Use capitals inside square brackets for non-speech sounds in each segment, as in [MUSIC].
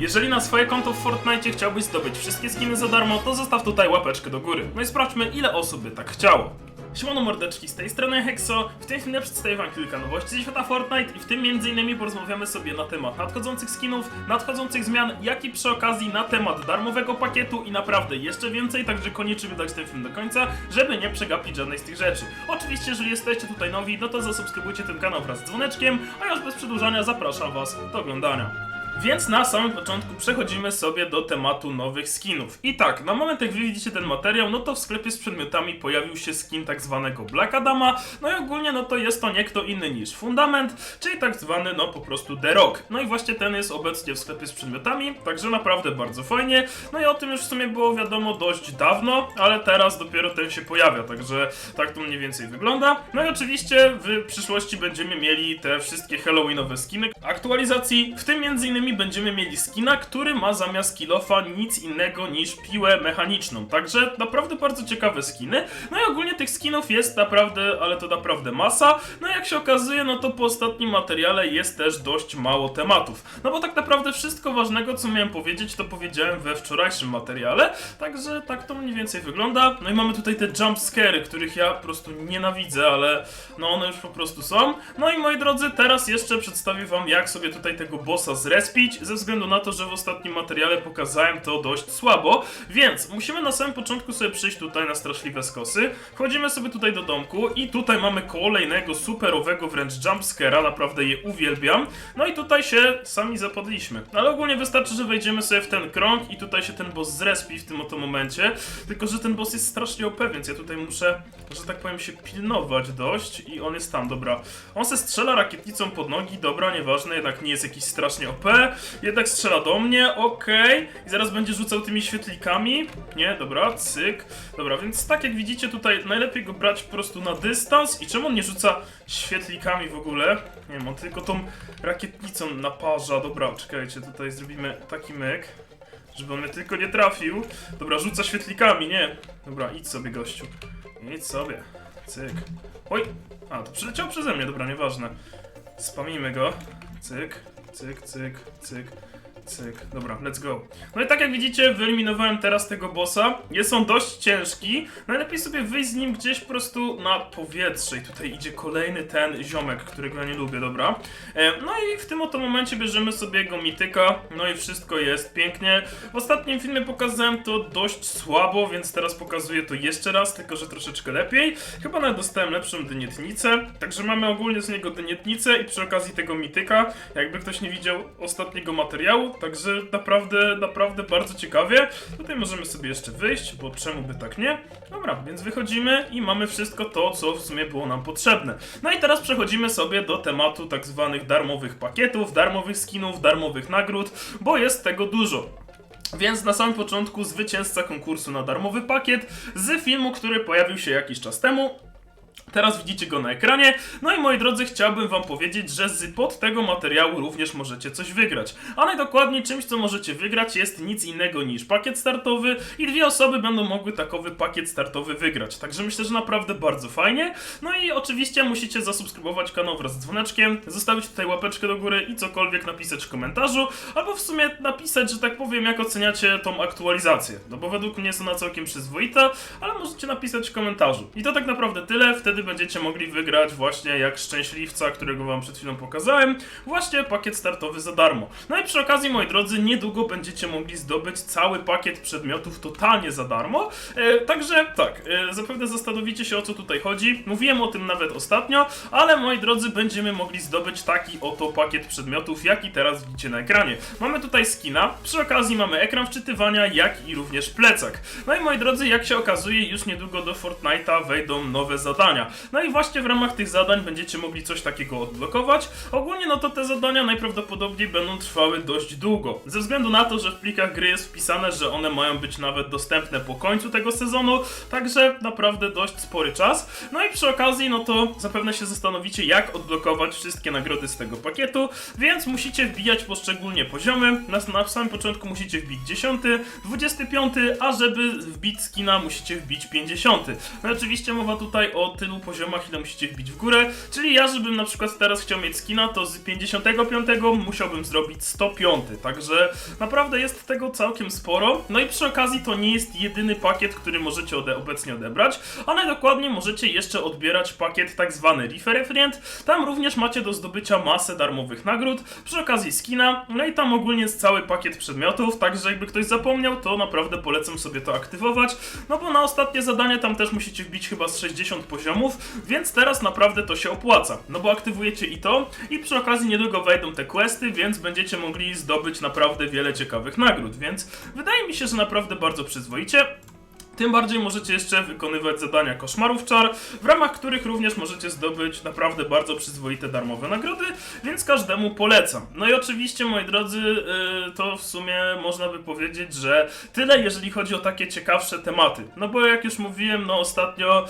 Jeżeli na swoje konto w Fortnite chciałbyś zdobyć wszystkie skiny za darmo, to zostaw tutaj łapeczkę do góry. No i sprawdźmy, ile osób by tak chciało. Siemano mordeczki, z tej strony Hexo. W tym filmie przedstawię wam kilka nowości ze świata Fortnite i w tym m.in. porozmawiamy sobie na temat nadchodzących skinów, nadchodzących zmian, jak i przy okazji na temat darmowego pakietu i naprawdę jeszcze więcej, także koniecznie wydać ten film do końca, żeby nie przegapić żadnej z tych rzeczy. Oczywiście, jeżeli jesteście tutaj nowi, no to zasubskrybujcie ten kanał wraz z dzwoneczkiem, a już bez przedłużania zapraszam was do oglądania. Więc na samym początku przechodzimy sobie do tematu nowych skinów. I tak, na moment jak wy widzicie ten materiał, no to w sklepie z przedmiotami pojawił się skin tak zwanego Black Adama, no i ogólnie no to jest to nie kto inny niż Fundament, czyli tak zwany no po prostu The Rock. No i właśnie ten jest obecnie w sklepie z przedmiotami, także naprawdę bardzo fajnie. No i o tym już w sumie było wiadomo dość dawno, ale teraz dopiero ten się pojawia, także tak to mniej więcej wygląda. No i oczywiście w przyszłości będziemy mieli te wszystkie Halloweenowe skiny aktualizacji, w tym między innymi będziemy mieli skina, który ma zamiast kilofa nic innego niż piłę mechaniczną. Także naprawdę bardzo ciekawe skiny. No i ogólnie tych skinów jest naprawdę, ale to naprawdę masa. No i jak się okazuje, no to po ostatnim materiale jest też dość mało tematów. No bo tak naprawdę wszystko ważnego, co miałem powiedzieć, to powiedziałem we wczorajszym materiale. Także tak to mniej więcej wygląda. No i mamy tutaj te jumpscary, których ja po prostu nienawidzę, ale no one już po prostu są. No i moi drodzy, teraz jeszcze przedstawię wam, jak sobie tutaj tego bossa zrespić, ze względu na to, że w ostatnim materiale pokazałem to dość słabo, więc musimy na samym początku sobie przyjść tutaj na straszliwe skosy. Wchodzimy sobie tutaj do domku i tutaj mamy kolejnego superowego wręcz jumpscare'a, naprawdę je uwielbiam. No i tutaj się sami zapadliśmy. Ale ogólnie wystarczy, że wejdziemy sobie w ten krąg i tutaj się ten boss zrespi w tym oto momencie. Tylko, że ten boss jest strasznie OP, więc ja tutaj muszę, że tak powiem, się pilnować dość i on jest tam, dobra. On se strzela rakietnicą pod nogi, dobra, nieważne, jednak nie jest jakiś strasznie OP. Jednak strzela do mnie, okej. I zaraz będzie rzucał tymi świetlikami. Nie, dobra, cyk. Dobra, więc tak jak widzicie tutaj najlepiej go brać po prostu na dystans. I czemu on nie rzuca świetlikami w ogóle? Nie wiem, on tylko tą rakietnicą naparza. Dobra, czekajcie, tutaj zrobimy taki myk. Żeby on mnie tylko nie trafił. Dobra, rzuca świetlikami, nie. Dobra, idź sobie, gościu. Idź sobie. Cyk. Oj! A, to przyleciał przeze mnie, dobra, nieważne. Spamimy go. Cyk, cyk, cyk, cyk. Cyk, dobra, let's go. No i tak jak widzicie, wyeliminowałem teraz tego bossa. Jest on dość ciężki. Najlepiej sobie wyjść z nim gdzieś po prostu na powietrze. I tutaj idzie kolejny ten ziomek, którego ja nie lubię, dobra. E, no i w tym oto momencie bierzemy sobie jego mityka. No i wszystko jest pięknie. W ostatnim filmie pokazałem to dość słabo, więc teraz pokazuję to jeszcze raz, tylko że troszeczkę lepiej. Chyba nawet dostałem lepszą dynietnicę. Także mamy ogólnie z niego dynietnicę i przy okazji tego mityka. Jakby ktoś nie widział ostatniego materiału, Także naprawdę, naprawdę bardzo ciekawie. Tutaj możemy sobie jeszcze wyjść, bo czemu by tak nie? Dobra, więc wychodzimy i mamy wszystko to, co w sumie było nam potrzebne. No i teraz przechodzimy sobie do tematu tak zwanych darmowych pakietów, darmowych skinów, darmowych nagród, bo jest tego dużo. Więc na samym początku zwycięzca konkursu na darmowy pakiet z filmu, który pojawił się jakiś czas temu. Teraz widzicie go na ekranie. No i moi drodzy, chciałbym wam powiedzieć, że z pod tego materiału również możecie coś wygrać. A najdokładniej czymś, co możecie wygrać jest nic innego niż pakiet startowy i dwie osoby będą mogły takowy pakiet startowy wygrać. Także myślę, że naprawdę bardzo fajnie. No i oczywiście musicie zasubskrybować kanał wraz z dzwoneczkiem, zostawić tutaj łapeczkę do góry i cokolwiek napisać w komentarzu, albo w sumie napisać, że tak powiem, jak oceniacie tą aktualizację. No bo według mnie jest ona całkiem przyzwoita, ale możecie napisać w komentarzu. I to tak naprawdę tyle, wtedy będziecie mogli wygrać właśnie jak szczęśliwca, którego wam przed chwilą pokazałem, właśnie pakiet startowy za darmo. No i przy okazji, moi drodzy, niedługo będziecie mogli zdobyć cały pakiet przedmiotów totalnie za darmo. E, także tak, e, zapewne zastanowicie się o co tutaj chodzi. Mówiłem o tym nawet ostatnio, ale moi drodzy, będziemy mogli zdobyć taki oto pakiet przedmiotów, jaki teraz widzicie na ekranie. Mamy tutaj skina, przy okazji mamy ekran wczytywania, jak i również plecak. No i moi drodzy, jak się okazuje, już niedługo do Fortnite'a wejdą nowe zadania. No i właśnie w ramach tych zadań będziecie mogli coś takiego odblokować. Ogólnie no to te zadania najprawdopodobniej będą trwały dość długo. Ze względu na to, że w plikach gry jest wpisane, że one mają być nawet dostępne po końcu tego sezonu, także naprawdę dość spory czas. No i przy okazji, no to zapewne się zastanowicie, jak odblokować wszystkie nagrody z tego pakietu, więc musicie wbijać poszczególnie poziomy. Na, na samym początku musicie wbić 10, 25, a żeby wbić skina musicie wbić 50. No oczywiście mowa tutaj o tylu poziomach, ile musicie wbić w górę. Czyli ja, żebym na przykład teraz chciał mieć skina, to z 55 musiałbym zrobić 105. Także naprawdę jest tego całkiem sporo. No i przy okazji to nie jest jedyny pakiet, który możecie ode obecnie odebrać, a najdokładniej możecie jeszcze odbierać pakiet tak zwany Referent. Tam również macie do zdobycia masę darmowych nagród, przy okazji skina, no i tam ogólnie jest cały pakiet przedmiotów, także jakby ktoś zapomniał, to naprawdę polecam sobie to aktywować, no bo na ostatnie zadanie tam też musicie wbić chyba z 60 poziomów, więc teraz naprawdę to się opłaca, no bo aktywujecie i to, i przy okazji niedługo wejdą te questy, więc będziecie mogli zdobyć naprawdę wiele ciekawych nagród, więc wydaje mi się, że naprawdę bardzo przyzwoicie. Tym bardziej możecie jeszcze wykonywać zadania koszmarów czar, w ramach których również możecie zdobyć naprawdę bardzo przyzwoite darmowe nagrody, więc każdemu polecam. No i oczywiście, moi drodzy, yy, to w sumie można by powiedzieć, że tyle, jeżeli chodzi o takie ciekawsze tematy. No bo jak już mówiłem, no ostatnio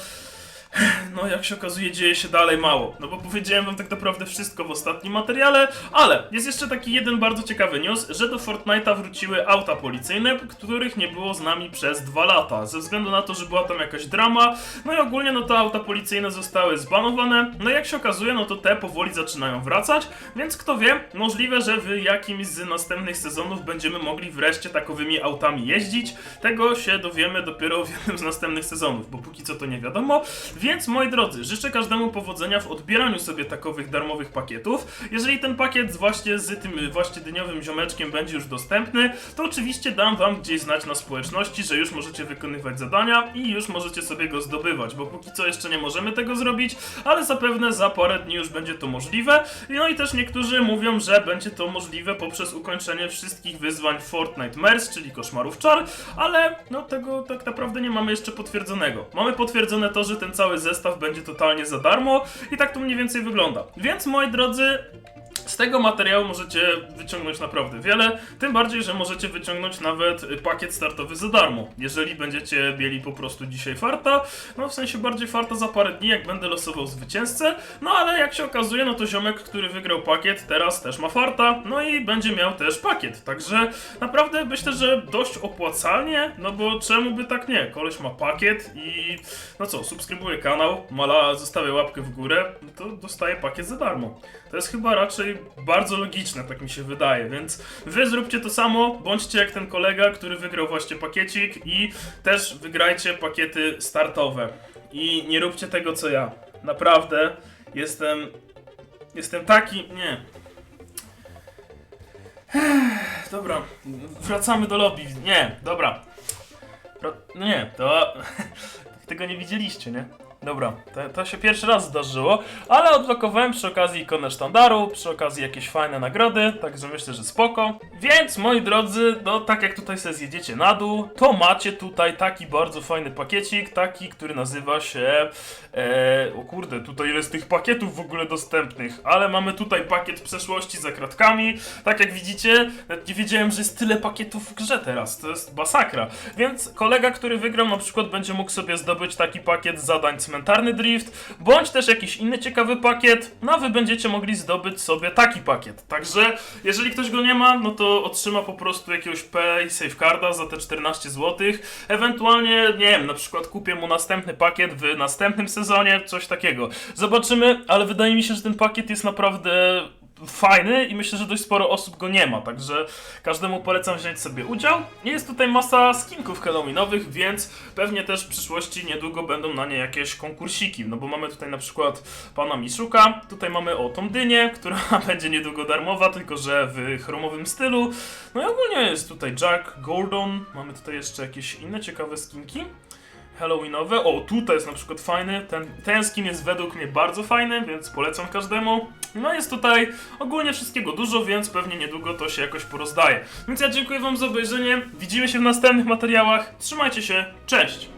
no jak się okazuje dzieje się dalej mało. No bo powiedziałem wam tak naprawdę wszystko w ostatnim materiale, ale jest jeszcze taki jeden bardzo ciekawy news, że do Fortnite'a wróciły auta policyjne, których nie było z nami przez dwa lata, ze względu na to, że była tam jakaś drama, no i ogólnie no to auta policyjne zostały zbanowane, no i jak się okazuje, no to te powoli zaczynają wracać, więc kto wie, możliwe, że w jakimś z następnych sezonów będziemy mogli wreszcie takowymi autami jeździć, tego się dowiemy dopiero w jednym z następnych sezonów, bo póki co to nie wiadomo, więc moi drodzy, życzę każdemu powodzenia w odbieraniu sobie takowych darmowych pakietów. Jeżeli ten pakiet właśnie z tym właśnie dniowym ziomeczkiem będzie już dostępny, to oczywiście dam wam gdzieś znać na społeczności, że już możecie wykonywać zadania i już możecie sobie go zdobywać, bo póki co jeszcze nie możemy tego zrobić, ale zapewne za parę dni już będzie to możliwe. No i też niektórzy mówią, że będzie to możliwe poprzez ukończenie wszystkich wyzwań Fortnite Mers, czyli koszmarów czar, ale no tego tak naprawdę nie mamy jeszcze potwierdzonego. Mamy potwierdzone to, że ten cały zestaw będzie totalnie za darmo i tak to mniej więcej wygląda. Więc moi drodzy, z tego materiału możecie wyciągnąć naprawdę wiele, tym bardziej, że możecie wyciągnąć nawet y, pakiet startowy za darmo, jeżeli będziecie mieli po prostu dzisiaj farta, no w sensie bardziej farta za parę dni, jak będę losował zwycięzcę, no ale jak się okazuje, no to ziomek, który wygrał pakiet, teraz też ma farta, no i będzie miał też pakiet, także naprawdę myślę, że dość opłacalnie, no bo czemu by tak nie, koleś ma pakiet i no co, subskrybuje kanał, mala, zostawia łapkę w górę, no to dostaje pakiet za darmo. To jest chyba raczej bardzo logiczne, tak mi się wydaje, więc wy zróbcie to samo, bądźcie jak ten kolega, który wygrał właśnie pakiecik i też wygrajcie pakiety startowe. I nie róbcie tego co ja. Naprawdę jestem jestem taki, nie. Dobra, wracamy do lobby. Nie, dobra. No nie, to [LAUGHS] tego nie widzieliście, nie? Dobra, to, to się pierwszy raz zdarzyło, ale odblokowałem przy okazji ikonę sztandaru, przy okazji jakieś fajne nagrody, także myślę, że spoko. Więc moi drodzy, no tak jak tutaj sobie zjedziecie na dół, to macie tutaj taki bardzo fajny pakiecik, taki, który nazywa się... E, o kurde, tutaj jest tych pakietów w ogóle dostępnych, ale mamy tutaj pakiet przeszłości za kratkami, tak jak widzicie, nawet nie wiedziałem, że jest tyle pakietów w grze teraz, to jest masakra. Więc kolega, który wygrał na przykład będzie mógł sobie zdobyć taki pakiet zadań cmentarny drift, bądź też jakiś inny ciekawy pakiet, no wy będziecie mogli zdobyć sobie taki pakiet. Także jeżeli ktoś go nie ma, no to otrzyma po prostu jakiegoś pay safecarda za te 14 zł. Ewentualnie, nie wiem, na przykład kupię mu następny pakiet w następnym sezonie, coś takiego. Zobaczymy, ale wydaje mi się, że ten pakiet jest naprawdę fajny i myślę, że dość sporo osób go nie ma, także każdemu polecam wziąć sobie udział. Jest tutaj masa skinków halloweenowych, więc pewnie też w przyszłości niedługo będą na nie jakieś konkursiki, no bo mamy tutaj na przykład pana Miszuka, tutaj mamy o tą dynię, która [LAUGHS] będzie niedługo darmowa, tylko że w chromowym stylu. No i ogólnie jest tutaj Jack, Gordon, mamy tutaj jeszcze jakieś inne ciekawe skinki. Halloweenowe. O, tutaj jest na przykład fajny. Ten, ten skin jest według mnie bardzo fajny, więc polecam każdemu. No jest tutaj ogólnie wszystkiego dużo, więc pewnie niedługo to się jakoś porozdaje. Więc ja dziękuję wam za obejrzenie. Widzimy się w następnych materiałach. Trzymajcie się. Cześć!